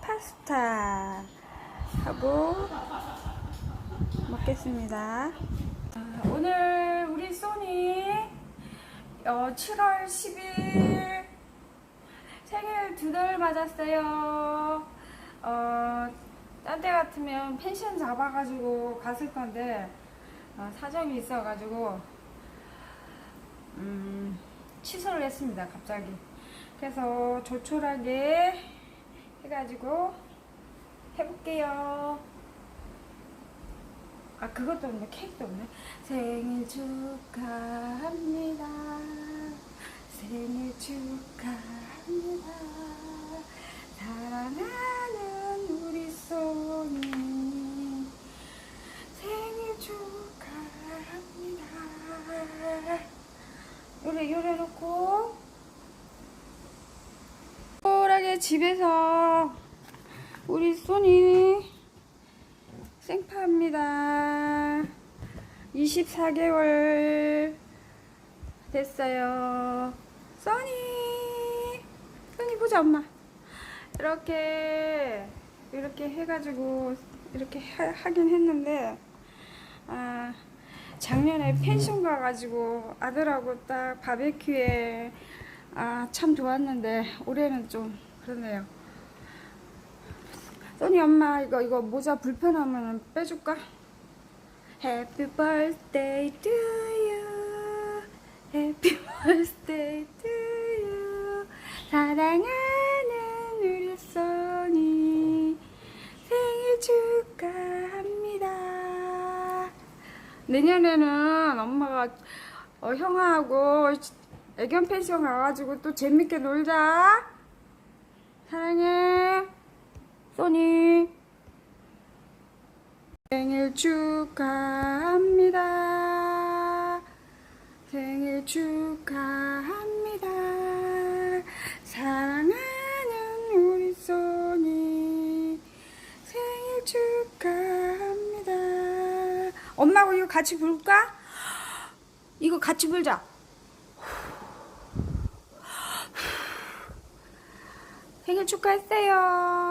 축하합니다. 하고 먹겠습니다. 아, 오늘 우리 소니 어, 7월 10일 생일 두 달 맞았어요. 어, 딴때 같으면 펜션 잡아가지고 갔을 건데 어, 사정이 있어가지고 음, 취소를 했습니다. 갑자기. 그래서 조촐하게 해가지고 해볼게요. 아 그것도 없네. 케이크도 없네. 생일 축하합니다. 생일 축하합니다. 사랑하는 우리 소니 생일 축하합니다. 요래 요래 놓고 집에서 우리 소니 생파입니다. 24개월 됐어요. 써니! 써니 보자, 엄마. 이렇게, 이렇게 해가지고, 이렇게 하, 하긴 했는데, 아, 작년에 펜션 가가지고 아들하고 딱 바베큐에 아, 참 좋았는데, 올해는 좀 그러네요. 써니 엄마 이거 이거 모자 불편하면 빼줄까? Happy birthday to you. Happy birthday to you. 사랑하는 우리 써니. 생일 축하합니다. 내년에는 엄마가 어, 형아하고 애견 펜션 가가지고 또 재밌게 놀자 사랑해 소니 생일 축하합니다. 생일 축하합니다. 사랑하는 우리 소니 생일 축하합니다. 엄마하고 이거 같이 불까? 이거 같이 불자. 생일 축하했어요.